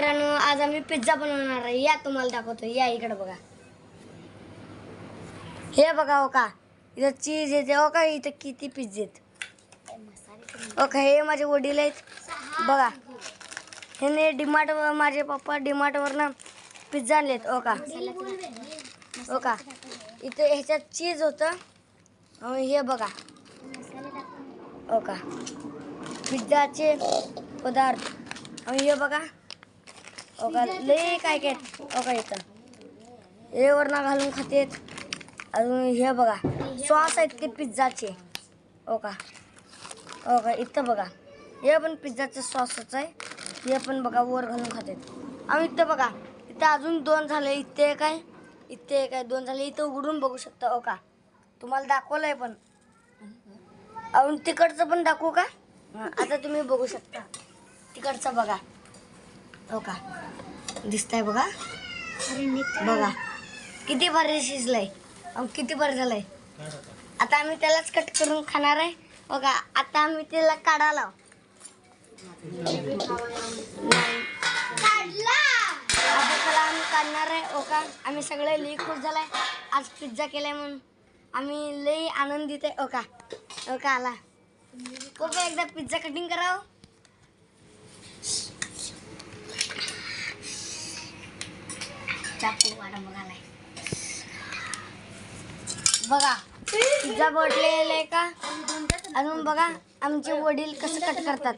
मित्रांनो आज आम्ही पिझ्झा बनवणार आहे. या तुम्हाला दाखवतो. या इकडे बघा. हे बघा हो का? इथं चीज येते. हो का? इथं किती पिझ्झे आहेत? हो का? हे माझे वडील आहेत. बघा. ह्याने डिमार्ट माझे पप्पा डिमार्टवरनं पिझ्झा आणलेत. ओ का? हो का? ह्याच्यात चीज होतं. हे बघा. हो का? पिझ्झाचे पदार्थ. हे बघा. हो का लय काय काय ओ हो का इथं. हे वरनं घालून खातेत. अजून हे बघा सॉस आहेत ते पिझ्झाचे. ओ का ओ का इथं बघा. हे पण पिझ्झाचं सॉसच आहे. हे पण बघा वर घालून खातेत. आणि इथं बघा इथं अजून दोन झाले. इथे काय इथे काय दोन झाले. इथं उघडून बघू शकता ओ का तुम्हाला दाखवलंय पण. अजून तिकडचं पण दाखवू का? आता तुम्ही बघू शकता. तिकडचं बघा. हो का दिसतंय बघा. बघा. किती भारी शिजलंय. किती बरं झालंय. आता आम्ही त्यालाच कट करून खाणार आहे. बघा आता आम्ही त्याला काढायला आता त्याला आम्ही काढणार आहे. हो का? आम्ही सगळे लई खुश झालाय. आज पिझ्झा केलाय म्हणून. आम्ही लई आनंदित आहे. हो का? हो आला? हो का एकदा पिझ्झा कटिंग करावं. चाकू वाडा बघालाय बघा पिझ्झा बोटलेला आहे का? अजून बघा आमचे वडील कसं कट करतात.